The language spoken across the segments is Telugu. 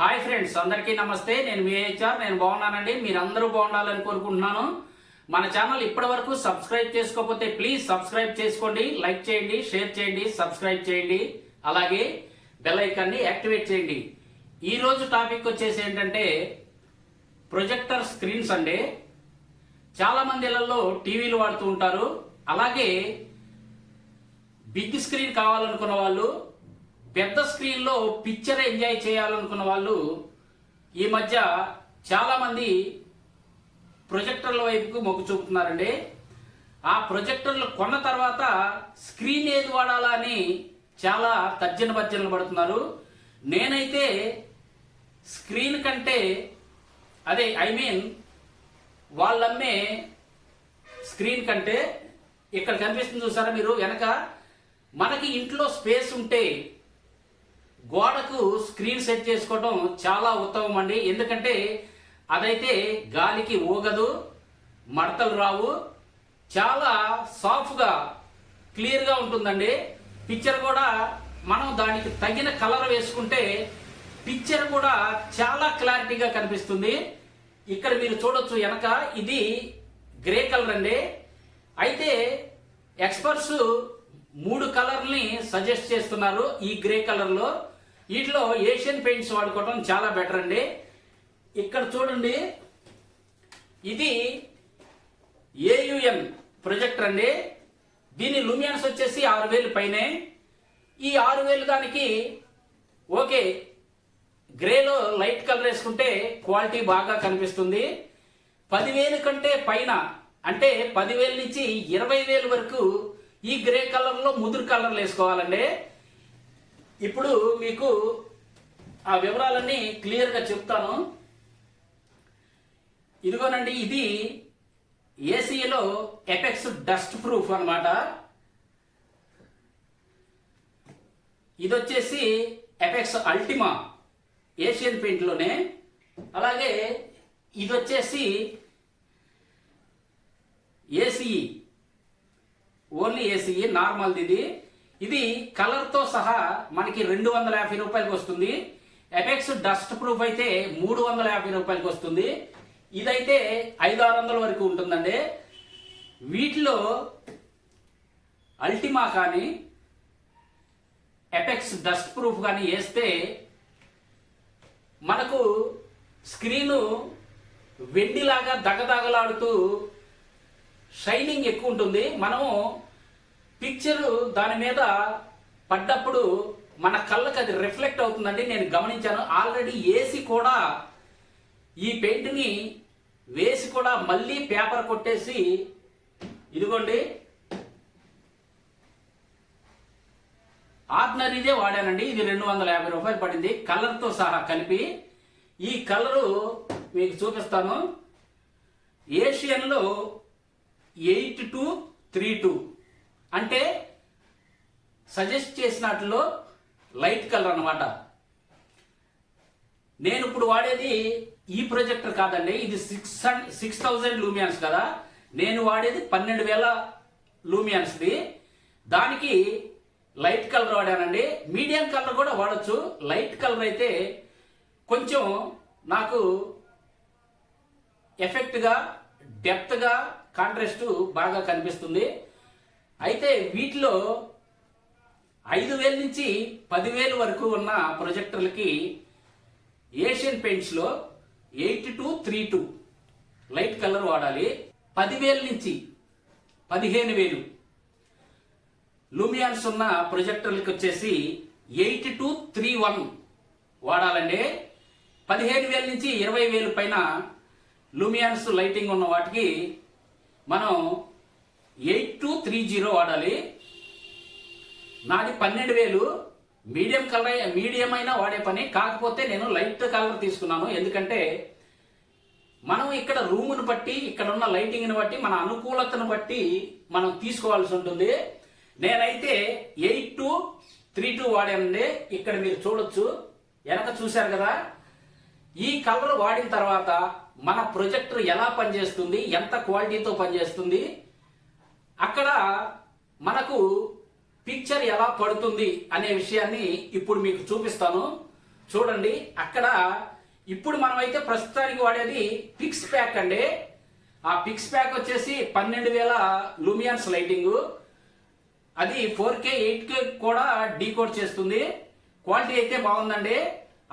హాయ్ ఫ్రెండ్స్ అందరికీ నమస్తే. నేను మీ హెచ్ఆర్ నేను బాగున్నానండి. మీరందరూ బాగుండాలని కోరుకుంటున్నాను. మన ఛానల్ ఇప్పటి వరకు సబ్స్క్రైబ్ చేసుకోకపోతే ప్లీజ్ సబ్స్క్రైబ్ చేసుకోండి లైక్ చేయండి షేర్ చేయండి సబ్స్క్రైబ్ చేయండి అలాగే బెల్ ఐకాన్ని యాక్టివేట్ చేయండి. ఈరోజు టాపిక్ వచ్చేసి ఏంటంటే ప్రొజెక్టర్ స్క్రీన్స్ అండి. చాలా ఇళ్ళలో టీవీలు వాడుతూ ఉంటారు. అలాగే బిగ్ స్క్రీన్ కావాలనుకున్న వాళ్ళు పెద్ద స్క్రీన్లో పిక్చర్ ఎంజాయ్ చేయాలనుకున్న వాళ్ళు ఈ మధ్య చాలామంది ప్రొజెక్టర్ల వైపుకు మొగ్గు చూపుతున్నారండి. ఆ ప్రొజెక్టర్లు కొన్న తర్వాత స్క్రీన్ ఏది వాడాలా అని చాలా తర్జన భర్జనలు పడుతున్నారు. నేనైతే స్క్రీన్ కంటే అదే ఐ మీన్ వాళ్ళమ్మే స్క్రీన్ కంటే ఇక్కడ కనిపిస్తుంది చూసారా మీరు వెనక మనకి ఇంట్లో స్పేస్ ఉంటే గోడకు స్క్రీన్ సెట్ చేసుకోవటం చాలా ఉత్తమం అండి. ఎందుకంటే అదైతే గాలికి ఊగదు మడతలు రావు చాలా సాఫ్ట్గా క్లియర్గా ఉంటుందండి. పిక్చర్ కూడా మనం దానికి తగిన కలర్ వేసుకుంటే పిక్చర్ కూడా చాలా క్లారిటీగా కనిపిస్తుంది. ఇక్కడ మీరు చూడొచ్చు వెనక ఇది గ్రే కలర్ అండి. అయితే ఎక్స్పర్ట్స్ మూడు కలర్ని సజెస్ట్ చేస్తున్నారు ఈ గ్రే కలర్లో. వీటిలో ఏషియన్ పెయింట్స్ వాడుకోవటం చాలా బెటర్ అండి. ఇక్కడ చూడండి. ఇది ఏయుఎన్ ప్రొజెక్టర్ అండి. దీని లూమియాన్స్ వచ్చేసి ఆరు వేలు పైనే. ఈ ఆరు వేలు దానికి ఓకే గ్రేలో లైట్ కలర్ వేసుకుంటే క్వాలిటీ బాగా కనిపిస్తుంది. పదివేలు కంటే పైన అంటే పదివేల నుంచి ఇరవై వేలు వరకు ఈ గ్రే కలర్లో ముదురు కలర్లు వేసుకోవాలండి. ఇప్పుడు మీకు ఆ వివరాలన్నీ క్లియర్గా చెప్తాను. ఇదిగోనండి ఇది ఏసీలో ఎపెక్స్ డస్ట్ ప్రూఫ్ అన్నమాట. ఇది వచ్చేసి ఎపెక్స్ అల్టిమా ఏషియన్ పెయింట్లోనే అలాగే ఇది వచ్చేసి ఏసీఈ ఓన్లీ ఏసీఈ నార్మల్ది ఇది. ఇది కలర్తో సహా మనకి రెండు వందల యాభై రూపాయలకి వస్తుంది. ఎపెక్స్ డస్ట్ ప్రూఫ్ అయితే మూడు వందల యాభై రూపాయలకి వస్తుంది. ఇదైతే ఐదు ఆరు వందల వరకు ఉంటుందండి. వీటిలో అల్టిమా కానీ ఎపెక్స్ డస్ట్ ప్రూఫ్ కానీ వేస్తే మనకు స్క్రీను వెండిలాగా దగదగలాడుతూ షైనింగ్ ఎక్కువ ఉంటుంది. మనము పిక్చర్ దాని మీద పడ్డప్పుడు మన కళ్ళకి అది రిఫ్లెక్ట్ అవుతుందండి నేను గమనించాను. ఆల్రెడీ ఏసీ కూడా ఈ పెయింట్ని వేసి కూడా మళ్ళీ పేపర్ కొట్టేసి ఇదిగోండి. ఆర్డినరీదే వాడానండి ఇది రెండు వందల యాభై రూపాయలు పడింది. కలర్తో సహా కలిపి ఈ కలరు మీకు చూపిస్తాను. ఏషియన్లో ఎయిట్ టు త్రీ టూ. అంటే సజెస్ట్ చేసినట్లో లైట్ కలర్ అన్నమాట. నేను ఇప్పుడు వాడేది ఈ ప్రొజెక్టర్ కాదండి ఇది సిక్స్ సిక్స్ థౌజండ్ లూమియన్స్ కదా. నేను వాడేది పన్నెండు వేల లూమియన్స్ది దానికి లైట్ కలర్ వాడానండి. మీడియం కలర్ కూడా వాడచ్చు. లైట్ కలర్ అయితే కొంచెం నాకు ఎఫెక్ట్గా డెప్త్గా కాంట్రాస్ట్ బాగా కనిపిస్తుంది. అయితే వీటిలో ఐదు వేల నుంచి పదివేలు వరకు ఉన్న ప్రొజెక్టర్లకి Asian పెయింట్స్లో eight two three two light colour వాడాలి. పదివేల నుంచి పదిహేను వేలు. లూమియాన్స్ ఉన్న ప్రొజెక్టర్లకి వచ్చేసి ఎయిట్ టు త్రీ వన్ వాడాలండి. పదిహేను వేల నుంచి ఇరవై వేలు పైన లూమియాన్స్ లైటింగ్ ఉన్న వాటికి మనం ఎయిట్ టు త్రీ జీరో వాడాలి. నాది పన్నెండు వేలు. మీడియం కలర్ మీడియం అయినా వాడే పని. కాకపోతే నేను లైట్ కలర్ తీసుకున్నాను. ఎందుకంటే మనం ఇక్కడ రూమును బట్టి ఇక్కడ ఉన్న లైటింగ్ని బట్టి మన అనుకూలతను బట్టి మనం తీసుకోవాల్సి ఉంటుంది. నేనైతే ఎయిట్ టు త్రీ టూ వాడానండి. ఇక్కడ మీరు చూడొచ్చు. వెనక చూశారు కదా? ఈ కలర్ వాడిన తర్వాత మన ప్రొజెక్టర్ ఎలా పనిచేస్తుంది? ఎంత క్వాలిటీతో పనిచేస్తుంది? అక్కడ మనకు పిక్చర్ ఎలా పడుతుంది అనే విషయాన్ని ఇప్పుడు మీకు చూపిస్తాను. చూడండి అక్కడ ఇప్పుడు మనమైతే ప్రస్తుతానికి వాడేది పిక్స్ ప్యాక్ అండి. ఆ పిక్స్ ప్యాక్ వచ్చేసి పన్నెండు వేల లూమియన్స్ లైటింగ్ అది ఫోర్ కే ఎయిట్ కే కూడా డీకోడ్ చేస్తుంది. క్వాలిటీ అయితే బాగుందండి.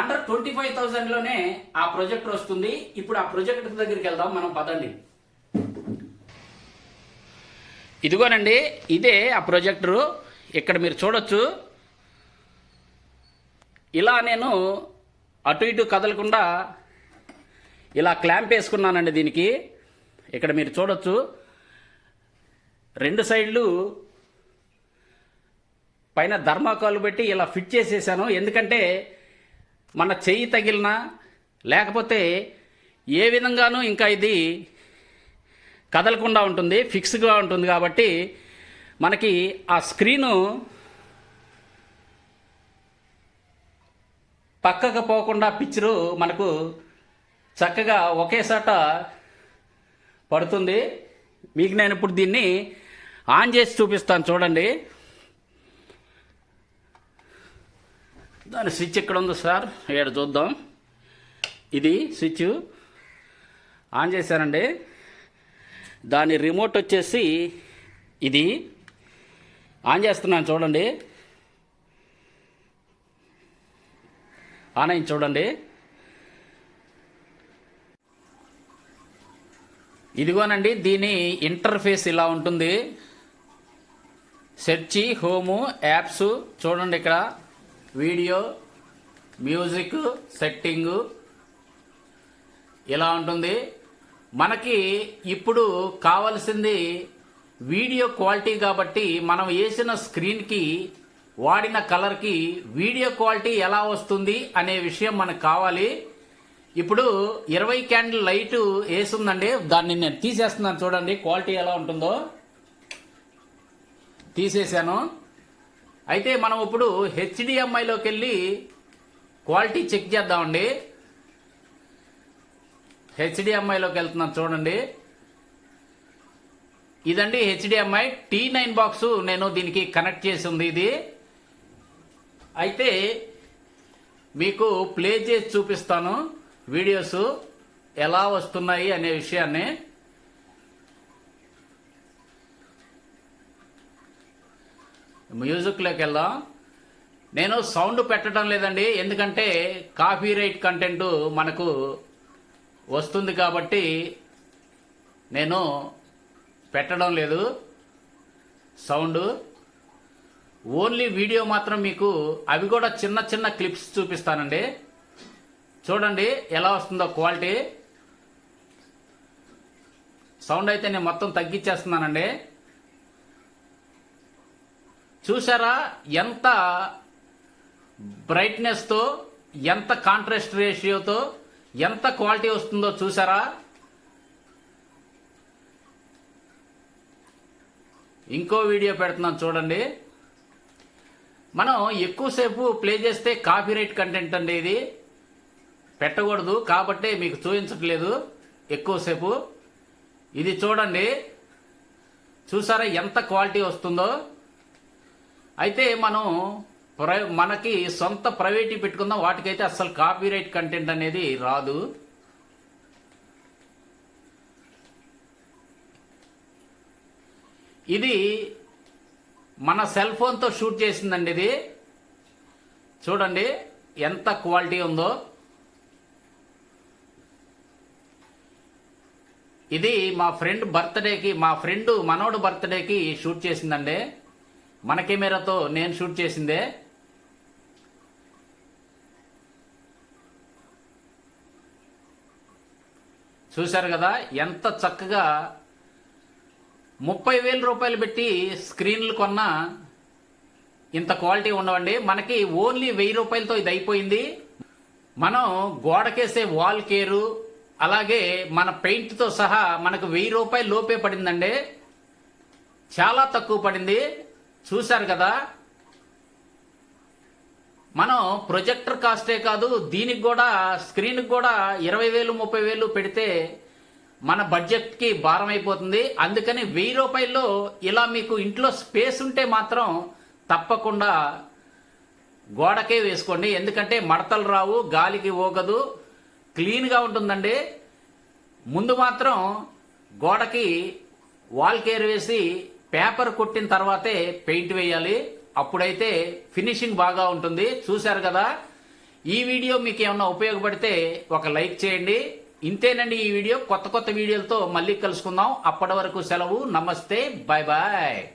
అండర్ ట్వంటీ ఫైవ్ థౌజండ్లోనే ఆ ప్రొజెక్టర్ వస్తుంది. ఇప్పుడు ఆ ప్రొజెక్టర్ దగ్గరికి వెళ్దాం మనం పదండి. ఇదిగోనండి ఇదే ఆ ప్రొజెక్టరు. ఇక్కడ మీరు చూడొచ్చు. ఇలా నేను అటు ఇటు కదలకుండా ఇలా క్లాంప్ వేసుకున్నానండి దీనికి. ఇక్కడ మీరు చూడొచ్చు. రెండు సైడ్లు పైన ధర్మాకాలు పెట్టి ఇలా ఫిట్ చేసేసాను. ఎందుకంటే మన చెయ్యి తగిలినా లేకపోతే ఏ విధంగానూ ఇంకా ఇది కదలకుండా ఉంటుంది ఫిక్స్గా ఉంటుంది కాబట్టి మనకి ఆ స్క్రీను పక్కకు పోకుండా పిక్చరు మనకు చక్కగా ఒకేసాట పడుతుంది. మీకు నేను ఇప్పుడు దీన్ని ఆన్ చేసి చూపిస్తాను చూడండి. దాని స్విచ్ ఎక్కడ ఉందో సార్? ఇక్కడ చూద్దాం. ఇది స్విచ్ ఆన్ చేశానండి. దాని రిమోట్ వచ్చేసి ఇది. ఆన్ చేస్తున్నాను చూడండి. ఆన్ అయింది చూడండి. ఇదిగోనండి దీని ఇంటర్ఫేస్ ఇలా ఉంటుంది. సెర్చి హోము యాప్స్ చూడండి ఇక్కడ. వీడియో మ్యూజిక్ సెట్టింగు ఇలా ఉంటుంది. మనకి ఇప్పుడు కావలసింది వీడియో క్వాలిటీ కాబట్టి మనం వేసిన స్క్రీన్కి వాడిన కలర్కి వీడియో క్వాలిటీ ఎలా వస్తుంది అనే విషయం మనకు కావాలి. ఇప్పుడు ఇరవై క్యాండిల్ లైట్ వేసిందండి. దాన్ని నేను తీసేస్తున్నాను చూడండి క్వాలిటీ ఎలా ఉంటుందో. తీసేశాను. అయితే మనం ఇప్పుడు హెచ్డిఎంఐలోకి వెళ్ళి క్వాలిటీ చెక్ చేద్దామండి. హెచ్డిఎంఐలోకి వెళ్తున్నాం చూడండి. ఇదండి హెచ్డిఎంఐ టీ నైన్ బాక్స్ నేను దీనికి కనెక్ట్ చేసి ఉంది ఇది. అయితే మీకు ప్లే చేసి చూపిస్తాను వీడియోస్ ఎలా వస్తున్నాయి అనే విషయాన్ని. మ్యూజిక్లోకి వెళ్దాం. నేను సౌండ్ పెట్టడం లేదండి ఎందుకంటే కాపీరైట్ కంటెంట్ మనకు వస్తుంది కాబట్టి నేను పెట్టడం లేదు. సౌండ్. ఓన్లీ వీడియో మాత్రం మీకు అవి కూడా చిన్న చిన్న క్లిప్స్ చూపిస్తానండి. చూడండి ఎలా వస్తుందో క్వాలిటీ. సౌండ్ అయితే నేను మొత్తం తగ్గించేస్తున్నానండి. చూసారా ఎంత బ్రైట్నెస్తో ఎంత కాంట్రాస్ట్ రేషియోతో ఎంత క్వాలిటీ వస్తుందో చూసారా? ఇంకో వీడియో పెడుతున్నాను చూడండి. మనం ఎక్కువసేపు ప్లే చేస్తే కాపీరైట్ కంటెంట్ అండి ఇది. పెట్టకూడదు కాబట్టి మీకు చూపించట్లేదు ఎక్కువసేపు. ఇది చూడండి. చూసారా ఎంత క్వాలిటీ వస్తుందో? అయితే మనం ప్రై మనకి సొంత ప్రైవేటీ పెట్టుకుందాం వాటికైతే అసలు కాపీరైట్ కంటెంట్ అనేది రాదు. ఇది మన సెల్ ఫోన్తో షూట్ చేసిందండి ఇది. చూడండి ఎంత క్వాలిటీ ఉందో. ఇది మా ఫ్రెండ్ బర్త్డేకి మా ఫ్రెండ్ మనోడు బర్త్డేకి షూట్ చేసిందండి. మన కెమెరాతో నేను షూట్ చేసిందే. చూశారు కదా ఎంత చక్కగా ముప్పై వేల రూపాయలు పెట్టి స్క్రీన్లు కొన్నా ఇంత క్వాలిటీ ఉండవండి మనకి ఓన్లీ వెయ్యి రూపాయలతో ఇది అయిపోయింది. మనం గోడకేసే వాల్ కేరు అలాగే మన పెయింట్తో సహా మనకు వెయ్యి రూపాయలు లోపే పడిందండి. చాలా తక్కువ పడింది. చూశారు కదా మనం ప్రొజెక్టర్ కాస్టే కాదు దీనికి కూడా స్క్రీన్కి కూడా ఇరవై వేలు ముప్పై వేలు పెడితే మన బడ్జెట్కి భారం అయిపోతుంది. అందుకని వెయ్యి రూపాయల్లో ఇలా మీకు ఇంట్లో స్పేస్ ఉంటే మాత్రం తప్పకుండా గోడకే వేసుకోండి. ఎందుకంటే మడతలు రావు గాలికి ఊగదు క్లీన్గా ఉంటుందండి. ముందు మాత్రం గోడకి వాల్ కేర్ వేసి పేపర్ కొట్టిన తర్వాతే పెయింట్ వేయాలి. అప్పుడైతే ఫినిషింగ్ బాగా ఉంటుంది. చూశారు కదా? ఈ వీడియో మీకు ఏమన్నా ఉపయోగపడితే ఒక లైక్ చేయండి. ఇంతేనండి ఈ వీడియో. కొత్త కొత్త వీడియోలతో మళ్ళీ కలుసుకుందాం. అప్పటి వరకు సెలవు. నమస్తే. Bye bye